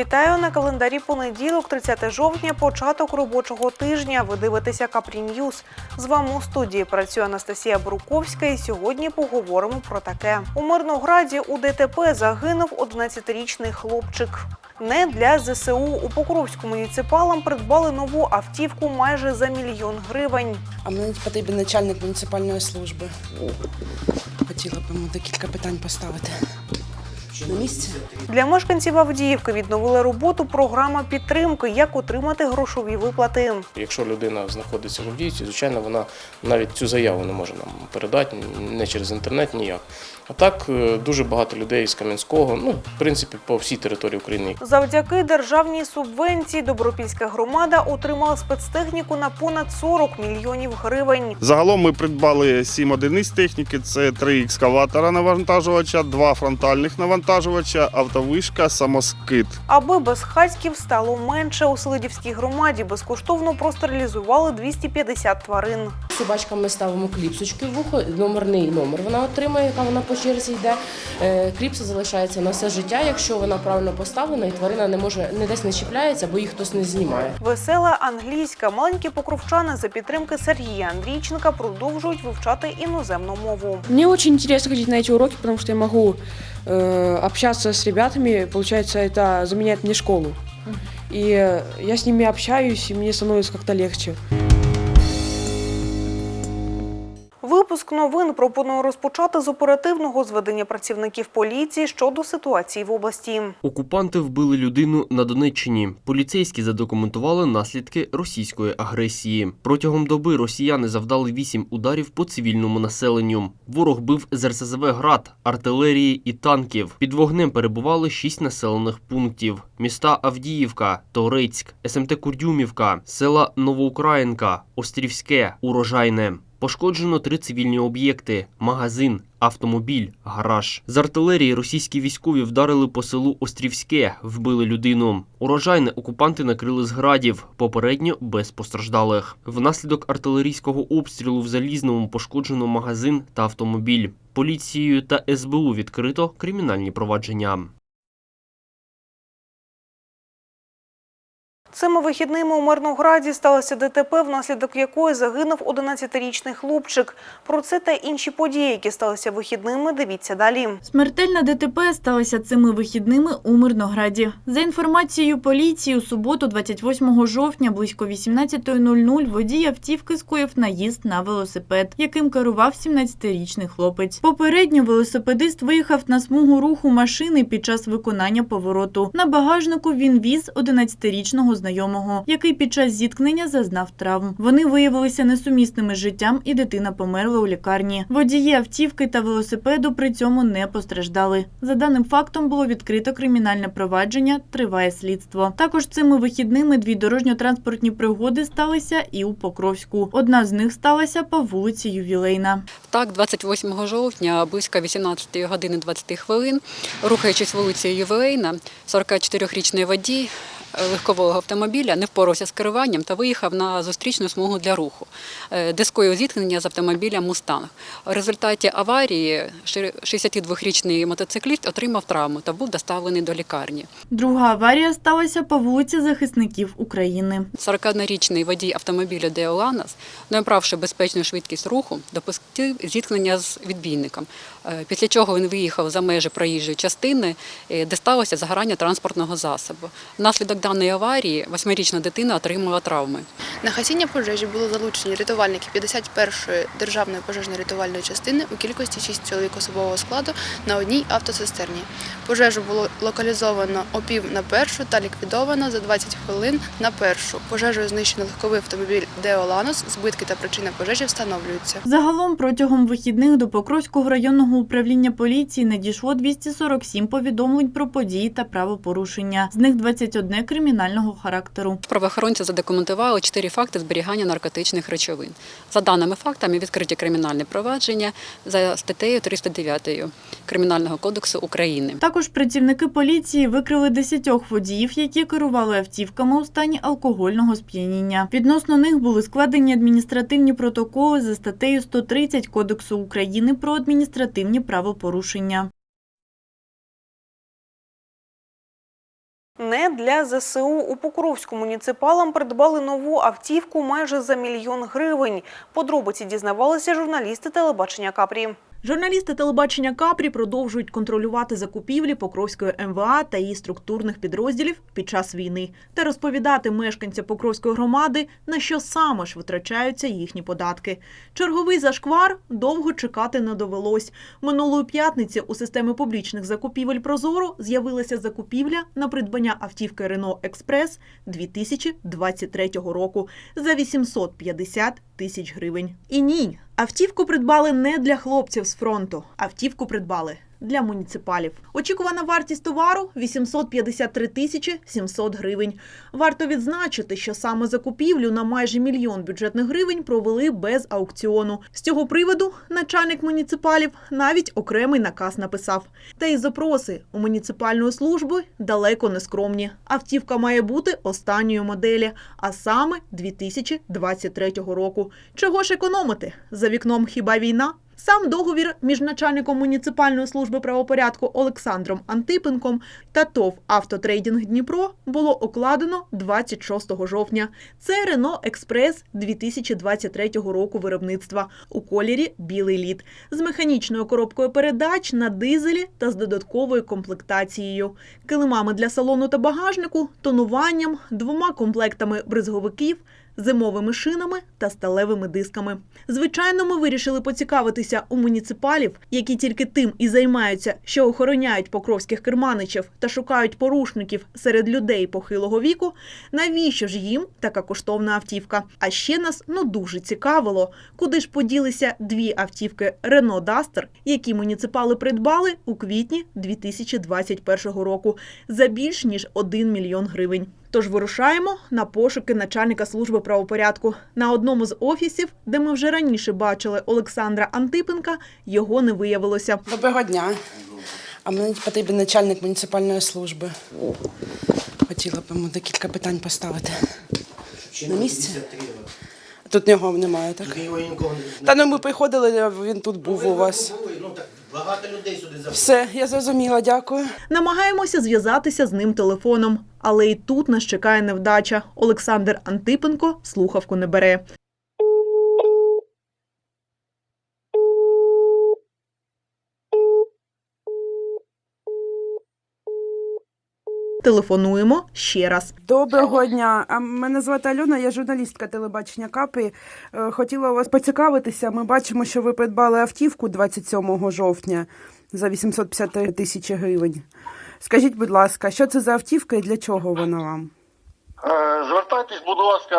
Вітаю на календарі понеділок, 30 жовтня, початок робочого тижня. Ви дивитеся Капрі Ньюз. З вами у студії працює Анастасія Бруковська. І сьогодні поговоримо про таке. У Мирнограді у ДТП загинув 11-річний хлопчик. Не для ЗСУ у Покровську муніципалам придбали нову автівку майже за мільйон гривень. А мені потрібен начальник муніципальної служби. Хотіла б йому декілька питань поставити. На місці? Для мешканців Авдіївки відновили роботу програма підтримки, як отримати грошові виплати. Якщо людина знаходиться в Авдіївці, звичайно, вона навіть цю заяву не може нам передати не через інтернет ніяк. А так е, дуже багато людей з Кам'янського, ну, в принципі, по всій території України. Завдяки державній субвенції Добропільська громада отримала спецтехніку на понад 40 мільйонів гривень. Загалом ми придбали сім одиниць техніки. Це три екскаватора навантажувача, два фронтальних навантажувача, автовишка, самоскид. Аби безхатьків стало менше у Селидівській громаді, безкоштовно простерилізували 250 тварин. Собачкам ми ставимо кліпсочки в вухо, номерний номер вона отримає, яка вона по черзі йде. Е, Кліпса залишається на все життя, якщо вона правильно поставлена і тварина не може не десь не чіпляється, бо їх хтось не знімає. Весела англійська. Маленькі покровчани за підтримки Сергія Андрійченка продовжують вивчати іноземну мову. Мне очень интересно ходить на эти уроки, потому что я могу э, общаться с ребятами. Получается, это заменяет мне школу. И э, я с ними общаюсь, и мне становится как-то легче. Випуск новин пропоную розпочати з оперативного зведення працівників поліції щодо ситуації в області. Окупанти вбили людину на Донеччині. Поліцейські задокументували наслідки російської агресії. Протягом доби росіяни завдали вісім ударів по цивільному населенню. Ворог бив з РСЗВ град, артилерії і танків. Під вогнем перебували шість населених пунктів: міста Авдіївка, Торецьк, СМТ Курдюмівка, села Новоукраїнка, Острівське, Урожайне. Пошкоджено три цивільні об'єкти: магазин, автомобіль, гараж. З артилерії російські військові вдарили по селу Острівське, вбили людину. Урожайне окупанти накрили з градів, попередньо без постраждалих. Внаслідок артилерійського обстрілу в залізному пошкоджено магазин та автомобіль. Поліцією та СБУ відкрито кримінальні провадження. Цими вихідними у Мирнограді сталося ДТП, внаслідок якої загинув 11-річний хлопчик. Про це та інші події, які сталися вихідними, дивіться далі. Смертельна ДТП сталася цими вихідними у Мирнограді. За інформацією поліції, у суботу, 28 жовтня, близько 18.00 водій автівки скоїв наїзд на велосипед, яким керував 17-річний хлопець. Попередньо велосипедист виїхав на смугу руху машини під час виконання повороту. На багажнику він віз 11-річного знайомого, який під час зіткнення зазнав травм. Вони виявилися несумісними з життям, і дитина померла у лікарні. Водії автівки та велосипеду при цьому не постраждали. За даним фактом було відкрито кримінальне провадження. Триває слідство. Також цими вихідними дві дорожньо-транспортні пригоди сталися і у Покровську. Одна з них сталася по вулиці Ювілейна. Так, 28 жовтня, близько 18 години 20 хвилин, рухаючись вулицею Ювілейна, 44-річний водій легкового автомобіля не впорався з керуванням та виїхав на зустрічну смугу для руху, де скоїв зіткнення з автомобілем «Мустанг». У результаті аварії ши- 62-річний мотоцикліст отримав травму та був доставлений до лікарні. Друга аварія сталася по вулиці захисників України. 41-річний водій автомобіля Деоланас, не набравши безпечну швидкість руху, допустив зіткнення з відбійником. Е, Після чого він виїхав за межі проїжджої частини, е, де сталося загорання транспортного засобу. Внаслідок даної аварії восьмирічна дитина отримала травми. На гасіння пожежі були залучені рятувальники 51-ї державної пожежно-рятувальної частини у кількості 6 чоловік особового складу на одній автоцистерні. Пожежу було локалізовано опів на першу та ліквідовано за 20 хвилин на першу. Пожежею знищено легковий автомобіль Деоланос. Збитки та причина пожежі встановлюються. Загалом протягом вихідних до Покровського районного управління поліції надійшло 247 повідомлень про події та правопорушення. З них 21 кримінального характеру. Правоохоронці задокументували чотири факти зберігання наркотичних речовин. За даними фактами, відкриті кримінальне провадження за статтею 309 Кримінального кодексу України. Також працівники поліції викрили 10 водіїв, які керували автівками у стані алкогольного сп'яніння. Відносно них були складені адміністративні протоколи за статтею 130 Кодексу України про адміністративні правопорушення. Не для ЗСУ у Покровську муніципалам придбали нову автівку майже за мільйон гривень. Подробиці дізнавалися журналісти телебачення Капрі. Журналісти телебачення Капрі продовжують контролювати закупівлі Покровської МВА та її структурних підрозділів під час війни та розповідати мешканцям Покровської громади, на що саме ж витрачаються їхні податки. Черговий зашквар довго чекати не довелось. Минулої п'ятниці у системі публічних закупівель Прозоро з'явилася закупівля на придбання автівки Renault Експрес 2023 року за 850 тисяч гривень. І ні, автівку придбали не для хлопців з фронту. Автівку придбали для муніципалів. Очікувана вартість товару 853 тисячі 700 гривень. Варто відзначити, що саме закупівлю на майже мільйон бюджетних гривень провели без аукціону. З цього приводу начальник муніципалів навіть окремий наказ написав. Та й запроси у муніципальної служби далеко не скромні. Автівка має бути останньої моделі, а саме 2023 року. Чого ж економити? За вікном хіба війна? Сам договір між начальником муніципальної служби правопорядку Олександром Антипенком та ТОВ «Автотрейдинг Дніпро» було окладено 26 жовтня. Це Рено Експрес 2023 року виробництва у кольорі білий лід з механічною коробкою передач на дизелі та з додатковою комплектацією, килимами для салону та багажнику, тонуванням, двома комплектами бризговиків зимовими шинами та сталевими дисками. Звичайно, ми вирішили поцікавитися у муніципалів, які тільки тим і займаються, що охороняють покровських керманичів та шукають порушників серед людей похилого віку. Навіщо ж їм така коштовна автівка? А ще нас ну дуже цікавило, куди ж поділися дві автівки Renault Duster, які муніципали придбали у квітні 2021 року за більш ніж 1 мільйон гривень. Тож вирушаємо на пошуки начальника служби правопорядку. На одному з офісів, де ми вже раніше бачили Олександра Антипенка, його не виявилося. Доброго дня. А мені потрібен начальник муніципальної служби. Хотіла б йому декілька питань поставити. На місці? Тут нього немає, так? Та ну ми приходили, він тут був у вас. Багато людей сюди за Все, я зрозуміла, дякую. Намагаємося зв'язатися з ним телефоном, але і тут нас чекає невдача. Олександр Антипенко слухавку не бере. Телефонуємо ще раз. Доброго дня. А мене звати Альона, я журналістка телебачення Капи. Е, Хотіла вас поцікавитися. Ми бачимо, що ви придбали автівку 27 жовтня за 853 тисячі гривень. Скажіть, будь ласка, що це за автівка і для чого вона вам? Е, Звертайтесь, будь ласка,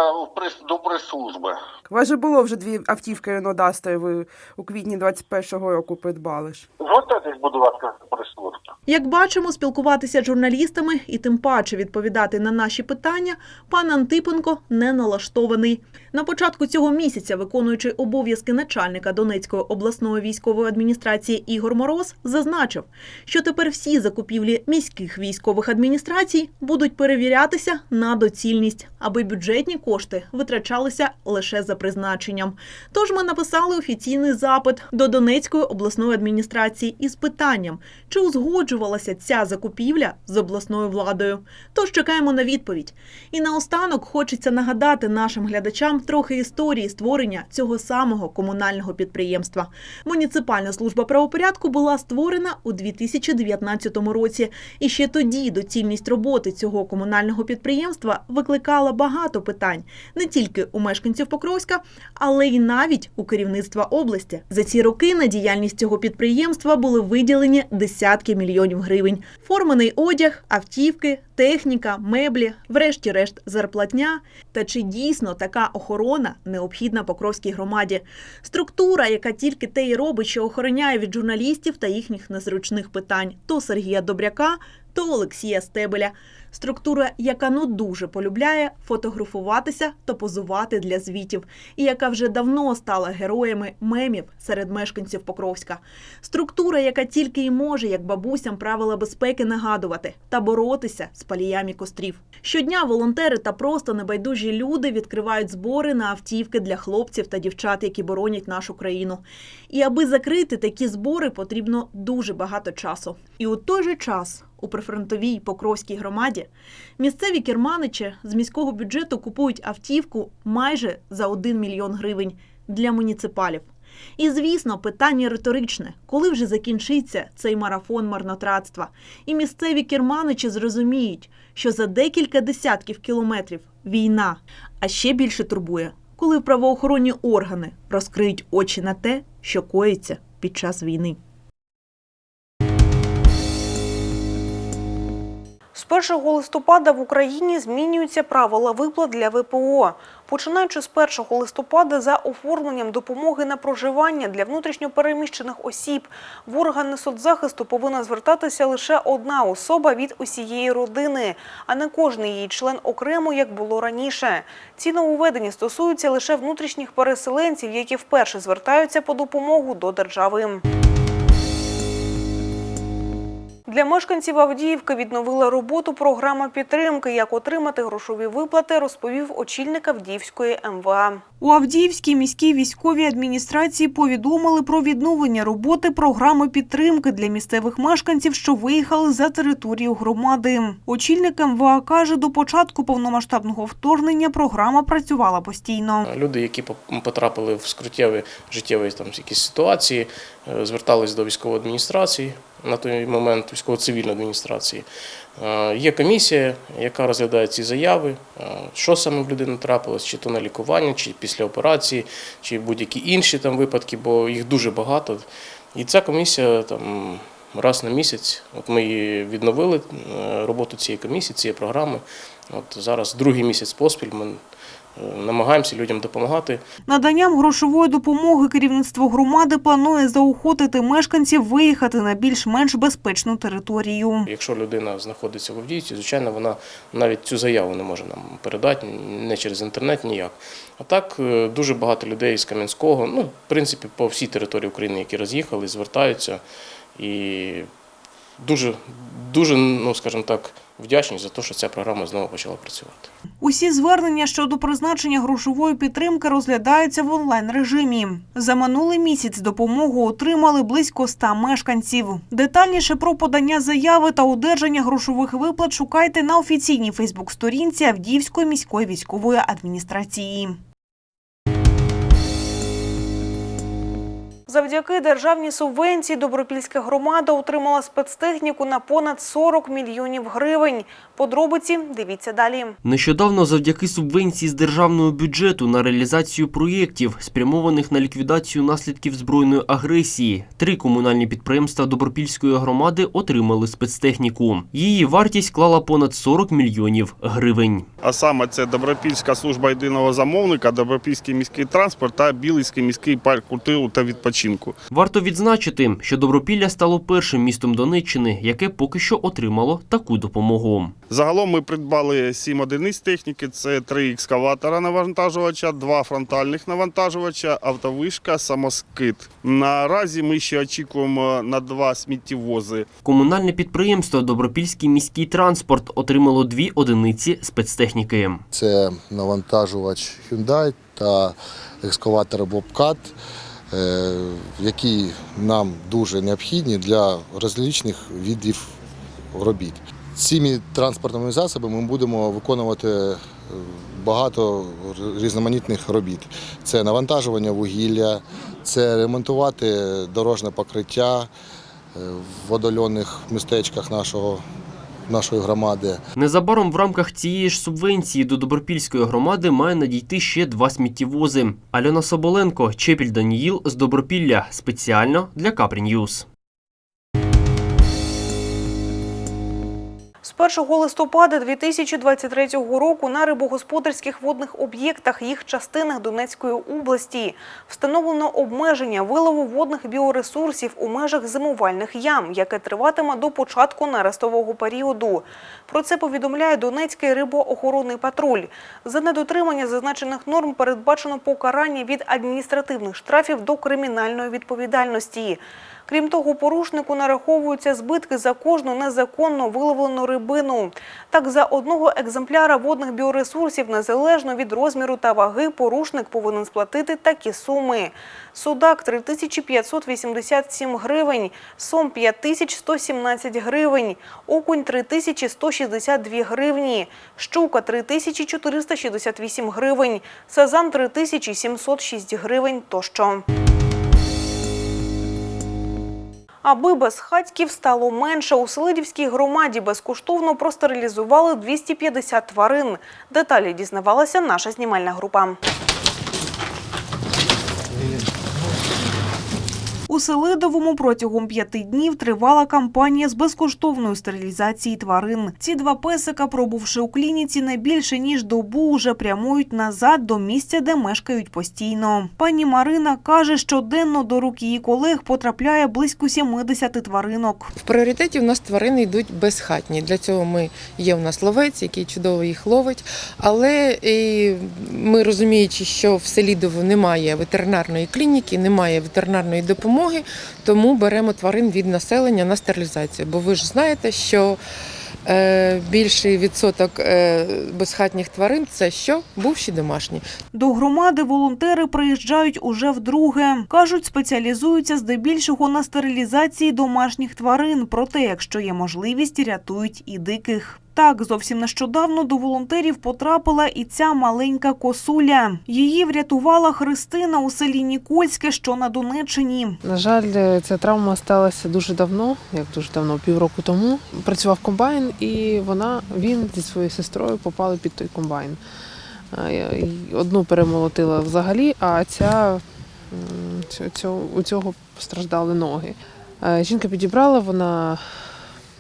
до прес-служби. У вас же було вже дві автівки Renault Duster, ви у квітні 21-го року придбали ж. Звертайтесь, будь ласка, до. Як бачимо, спілкуватися з журналістами і тим паче відповідати на наші питання пан Антипенко не налаштований. На початку цього місяця, виконуючи обов'язки начальника Донецької обласної військової адміністрації Ігор Мороз, зазначив, що тепер всі закупівлі міських військових адміністрацій будуть перевірятися на доцільність, аби бюджетні кошти витрачалися лише за призначенням. Тож ми написали офіційний запит до Донецької обласної адміністрації із питанням, чи узгоджувалася ця закупівля з обласною владою. Тож чекаємо на відповідь. І наостанок хочеться нагадати нашим глядачам трохи історії створення цього самого комунального підприємства. Муніципальна служба правопорядку була створена у 2019 році, і ще тоді доцільність роботи цього комунального підприємства викликала багато питань не тільки у мешканців Покровська, але й навіть у керівництва області. За ці роки на діяльність цього підприємства були виділені десятки мільйонів гривень. Форманий одяг, автівки, техніка, меблі, врешті-решт, зарплатня. Та чи дійсно така охорона необхідна Покровській громаді? Структура, яка тільки те й робить, що охороняє від журналістів та їхніх незручних питань, то Сергія Добряка, то Олексія Стебеля. Структура, яка ну дуже полюбляє фотографуватися та позувати для звітів, і яка вже давно стала героями мемів серед мешканців Покровська. Структура, яка тільки й може, як бабусям, правила безпеки нагадувати та боротися з паліями кострів. Щодня волонтери та просто небайдужі люди відкривають збори на автівки для хлопців та дівчат, які боронять нашу країну. І аби закрити такі збори, потрібно дуже багато часу. І у той же час у прифронтовій Покровській громаді, місцеві керманичі з міського бюджету купують автівку майже за 1 мільйон гривень для муніципалів. І звісно, питання риторичне: коли вже закінчиться цей марафон марнотратства? І місцеві керманичі зрозуміють, що за декілька десятків кілометрів війна, а ще більше турбує, коли правоохоронні органи розкриють очі на те, що коїться під час війни. З 1 листопада в Україні змінюються правила виплат для ВПО. Починаючи з 1 листопада за оформленням допомоги на проживання для внутрішньопереміщених осіб в органи соцзахисту повинна звертатися лише одна особа від усієї родини, а не кожний її член окремо, як було раніше. Ці нововведення стосуються лише внутрішніх переселенців, які вперше звертаються по допомогу до держави. Для мешканців Авдіївки відновила роботу програма підтримки. Як отримати грошові виплати, розповів очільник Авдіївської МВА. У Авдіївській міській військовій адміністрації повідомили про відновлення роботи програми підтримки для місцевих мешканців, що виїхали за територію громади. Очільник МВА каже, до початку повномасштабного вторгнення програма працювала постійно. Люди, які потрапили в скруттєві життєві там якісь ситуації, е, звертались до військової адміністрації на той момент військово-цивільної адміністрації. Е, Є комісія, яка розглядає ці заяви, е, що саме в людини трапилось, чи то на лікування, чи після операції, чи будь-які інші там випадки, бо їх дуже багато. І ця комісія там раз на місяць. От ми відновили е, роботу цієї комісії, цієї програми. От зараз другий місяць поспіль ми намагаємося людям допомагати. Наданням грошової допомоги керівництво громади планує заохотити мешканців виїхати на більш-менш безпечну територію. Якщо людина знаходиться в Авдіївці, звичайно, вона навіть цю заяву не може нам передати не через інтернет ніяк. А так е, дуже багато людей з Кам'янського, ну, в принципі, по всій території України, які роз'їхали, звертаються і дуже, дуже, ну скажімо так, вдячні за те, що ця програма знову почала працювати. Усі звернення щодо призначення грошової підтримки розглядаються в онлайн-режимі. За минулий місяць допомогу отримали близько 100 мешканців. Детальніше про подання заяви та одержання грошових виплат шукайте на офіційній Фейсбук-сторінці Авдіївської міської військової адміністрації. Завдяки державній субвенції Добропільська громада отримала спецтехніку на понад 40 мільйонів гривень. Подробиці дивіться далі. Нещодавно завдяки субвенції з державного бюджету на реалізацію проєктів, спрямованих на ліквідацію наслідків збройної агресії, три комунальні підприємства Добропільської громади отримали спецтехніку. Її вартість склала понад 40 мільйонів гривень. А саме це Добропільська служба єдиного замовника, Добропільський міський транспорт та Білийський міський парк культури та відпочинку. Варто відзначити, що Добропілля стало першим містом Донеччини, яке поки що отримало таку допомогу. Загалом ми придбали сім одиниць техніки. Це три екскаватора навантажувача, два фронтальних навантажувача, автовишка, самоскид. Наразі ми ще очікуємо на два сміттєвози. Комунальне підприємство Добропільський міський транспорт отримало дві одиниці спецтехніки. Це навантажувач Hyundai та екскаватор Bobcat, е, які нам дуже необхідні для розличних видів робіт. Цими транспортними засобами ми будемо виконувати е, багато різноманітних робіт. Це навантажування вугілля, це ремонтувати дорожне покриття е, в водольонних містечках нашого, нашої громади. Незабаром в рамках цієї ж субвенції до Добропільської громади має надійти ще два сміттєвози. Альона Соболенко, Чепіль Даніїл з Добропілля спеціально для Капрі Ньюз. З 1 листопада 2023 року на рибогосподарських водних об'єктах їх частинах Донецької області встановлено обмеження вилову водних біоресурсів у межах зимувальних ям, яке триватиме до початку нерестового періоду. Про це повідомляє Донецький рибоохоронний патруль. За недотримання зазначених норм передбачено покарання від адміністративних штрафів до кримінальної відповідальності. Крім того, порушнику нараховуються збитки за кожну незаконно виловлену рибину. Так, за одного екземпляра водних біоресурсів, незалежно від розміру та ваги, порушник повинен сплатити такі суми. Судак – 3587 гривень, сом – 5117 гривень, окунь – 3162 гривні, щука – 3468 гривень, сазан – 3706 гривень тощо. Аби безхатьків стало менше, у Селидівській громаді безкоштовно простерилізували 250 тварин. Деталі дізнавалася наша знімальна група. У Селидовому протягом п'яти днів тривала кампанія з безкоштовної стерилізації тварин. Ці два песика, пробувши у клініці не більше ніж добу, вже прямують назад до місця, де мешкають постійно. Пані Марина каже, щоденно до рук її колег потрапляє близько 70 тваринок. В пріоритеті у нас тварини йдуть безхатні. Для цього ми є у нас ловець, який чудово їх ловить. Але і ми розуміючи, що в Селідово немає ветеринарної клініки, немає ветеринарної допомоги, тому беремо тварин від населення на стерилізацію. Бо ви ж знаєте, що е, більший відсоток е, безхатніх тварин це що? Бувші домашні. До громади волонтери приїжджають уже вдруге. Кажуть, спеціалізуються здебільшого на стерилізації домашніх тварин. Проте, якщо є можливість, рятують і диких. Так, зовсім нещодавно до волонтерів потрапила і ця маленька косуля. Її врятувала Христина у селі Нікольське, що на Донеччині. На жаль, ця травма сталася дуже давно, як дуже давно, півроку тому. Працював комбайн, і вона, він зі своєю сестрою попали під той комбайн. Е, Одну перемолотила взагалі, а ця у цього постраждали ноги. Е, Жінка підібрала, вона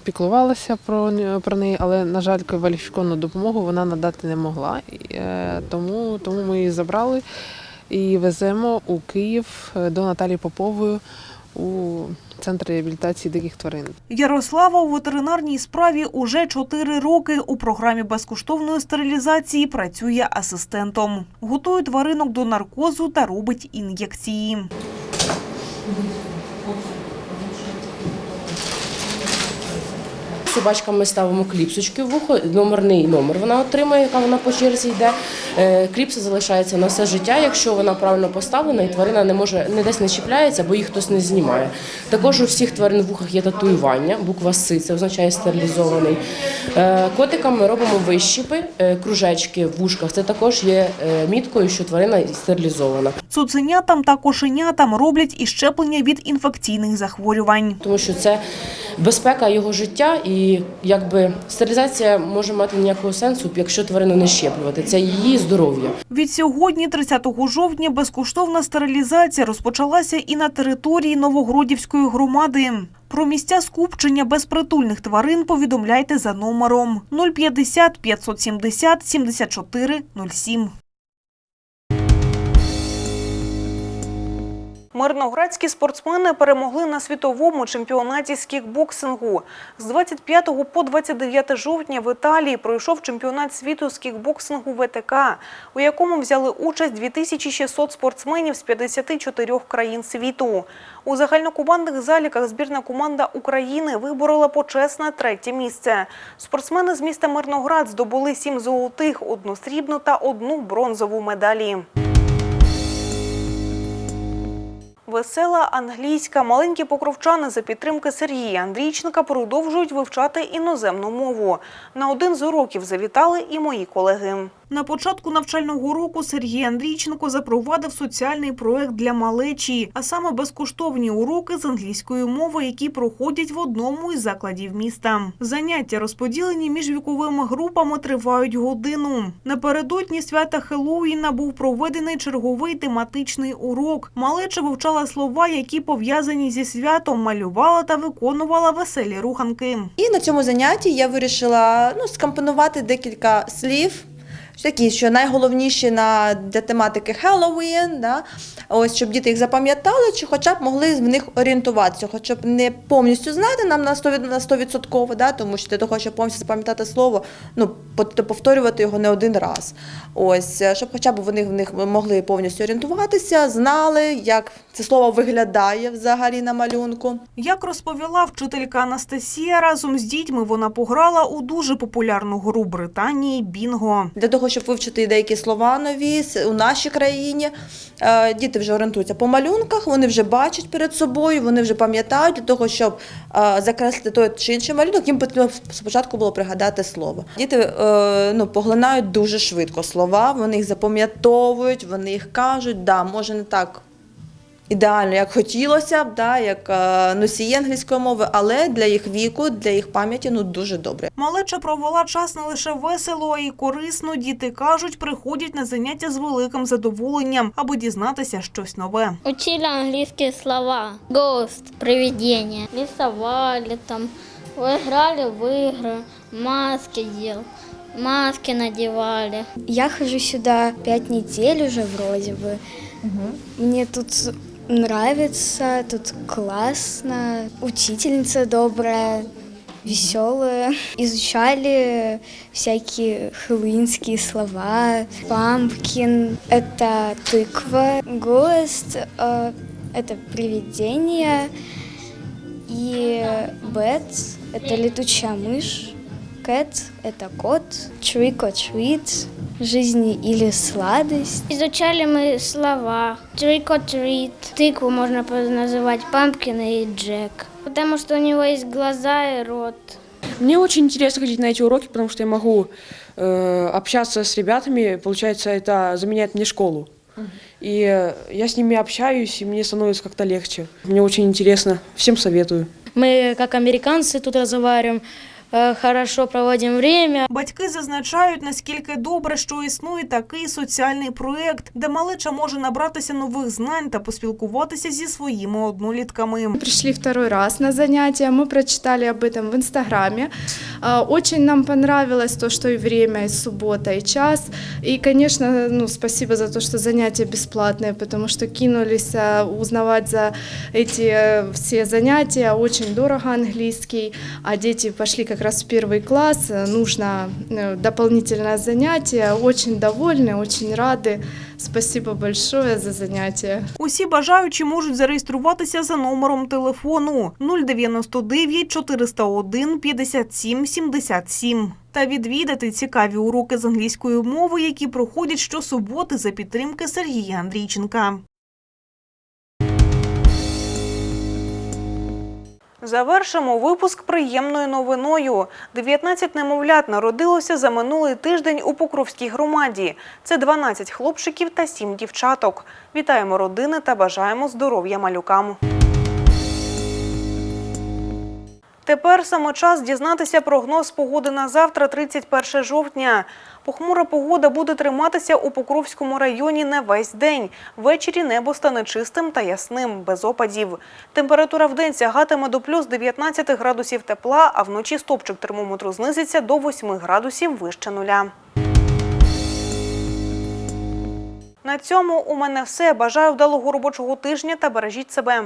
піклувалася про, про неї, але, на жаль, кваліфіковану допомогу вона надати не могла. Е, Тому, тому ми її забрали і веземо у Київ е, до Наталії Попової у центр реабілітації диких тварин. Ярослава у ветеринарній справі уже 4 роки. У програмі безкоштовної стерилізації працює асистентом. Готує тваринок до наркозу та робить ін'єкції. Собачкам ми ставимо кліпсочки в вухо, номерний номер вона отримує, яка вона по черзі йде. Е, Кліпса залишається на все життя, якщо вона правильно поставлена, і тварина не може не десь не чіпляється, бо їх хтось не знімає. Також у всіх тварин в вухах є татуювання, буква С, це означає стерилізований. Е, Котикам ми робимо вищіпи, е, кружечки в вушках. Це також є міткою, що тварина стерилізована. Цуценятам та кошенятам роблять і щеплення від інфекційних захворювань. тому що це безпека його життя, і якби стерилізація може мати ніякого сенсу, якщо тварину не щеплювати. Це її здоров'я. Від сьогодні, 30 жовтня, безкоштовна стерилізація розпочалася і на території Новогродівської громади. Про місця скупчення безпритульних тварин повідомляйте за номером 050 570 74 07. Мирноградські спортсмени перемогли на світовому чемпіонаті з кікбоксингу. З 25 по 29 жовтня в Італії пройшов чемпіонат світу з кікбоксингу ВТК, у якому взяли участь 2600 спортсменів з 54 країн світу. У загальнокомандних заліках збірна команда України виборола почесне третє місце. Спортсмени з міста Мирноград здобули сім золотих, одну срібну та одну бронзову медалі. Весела англійська маленькі покровчани за підтримки Сергія Андрійченка продовжують вивчати іноземну мову. На один з уроків завітали і мої колеги. На початку навчального року Сергій Андрійченко запровадив соціальний проект для малечі, а саме безкоштовні уроки з англійської мови, які проходять в одному із закладів міста. Заняття розподілені між віковими групами тривають годину. Напередодні свята Хеллоуіна був проведений черговий тематичний урок. Малеча вивчала слова, які пов'язані зі святом, малювала та виконувала веселі руханки. І на цьому занятті я вирішила ну, скомпонувати декілька слів, такі, що найголовніші на для тематики Halloween, да? ось щоб діти їх запам'ятали, чи хоча б могли в них орієнтуватися, хоча б не повністю знати нам на 100%, на 100% да? тому що для того, щоб повністю запам'ятати слово, ну повторювати його не один раз. Ось е, щоб хоча б вони в них могли повністю орієнтуватися, знали, як це слово виглядає взагалі на малюнку. Як розповіла вчителька Анастасія, разом з дітьми вона пограла у дуже популярну гру Британії Бінго. Для того, щоб вивчити деякі слова нові у нашій країні, е, діти вже орієнтуються по малюнках, вони вже бачать перед собою, вони вже пам'ятають для того, щоб е, закреслити той чи інший малюнок, їм потрібно спочатку було пригадати слово. Діти е, ну, поглинають дуже швидко слова, вони їх запам'ятовують, вони їх кажуть, да, може не так. Ідеально, як хотілося б, да, як е, носії англійської мови, але для їх віку, для їх пам'яті ну дуже добре. Малеча провела час не лише весело, а й корисно. Діти кажуть, приходять на заняття з великим задоволенням, аби дізнатися щось нове. Учили английские слова. Ghost, привидение. Рисовали там, играли в игры, маски делали, маски надевали. Я хожу сюда пять недель уже вроде бы. Мне тут нравится, тут классно. Учительница добрая, веселая. Изучали всякие хэллоуинские слова. Пампкин – это тыква. Гост э, – это привидение. И бет – это летучая мышь. Кэт – это кот. Trick or treat – жизни или сладость. Изучали мы слова. Trick or treat. Тыкву можно называть пампкин и Джек. Потому что у него есть глаза и рот. Мне очень интересно ходить на эти уроки, потому что я могу э, общаться с ребятами. Получается, это заменяет мне школу. И э, я с ними общаюсь, и мне становится как-то легче. Мне очень интересно. Всем советую. Мы, как американцы, тут разговариваем, э, хорошо проводим время. Батьки зазначають, наскільки добре, що існує такий соціальний проєкт, де малеча може набратися нових знань та поспілкуватися зі своїми однолітками. Пришли второй раз на занятия, мы прочитали об этом в Инстаграме. А, Очень нам понравилось то, что и время, и суббота, и час. И, конечно, ну, спасибо за то, что занятия бесплатные, потому что кинулись а, узнавать за эти э, все занятия. Очень дорого английский, а дети пошли как раз в первый класс. Э, Нужно э, дополнительное занятие. Очень довольны, очень рады. Спасибо большое за занятия. Усі бажаючі можуть зареєструватися за номером телефону 099 401 57 77 та відвідати цікаві уроки з англійської мови, які проходять щосуботи за підтримки Сергія Андрійченка. Завершимо випуск приємною новиною. 19 немовлят народилося за минулий тиждень у Покровській громаді. Це 12 хлопчиків та 7 дівчаток. Вітаємо родини та бажаємо здоров'я малюкам. Тепер саме час дізнатися прогноз погоди на завтра, 31 жовтня. Похмура погода буде триматися у Покровському районі не весь день. Ввечері небо стане чистим та ясним, без опадів. Температура в день сягатиме до плюс 19 градусів тепла, а вночі стопчик термометру знизиться до 8 градусів вище нуля. На цьому у мене все. Бажаю вдалого робочого тижня та бережіть себе.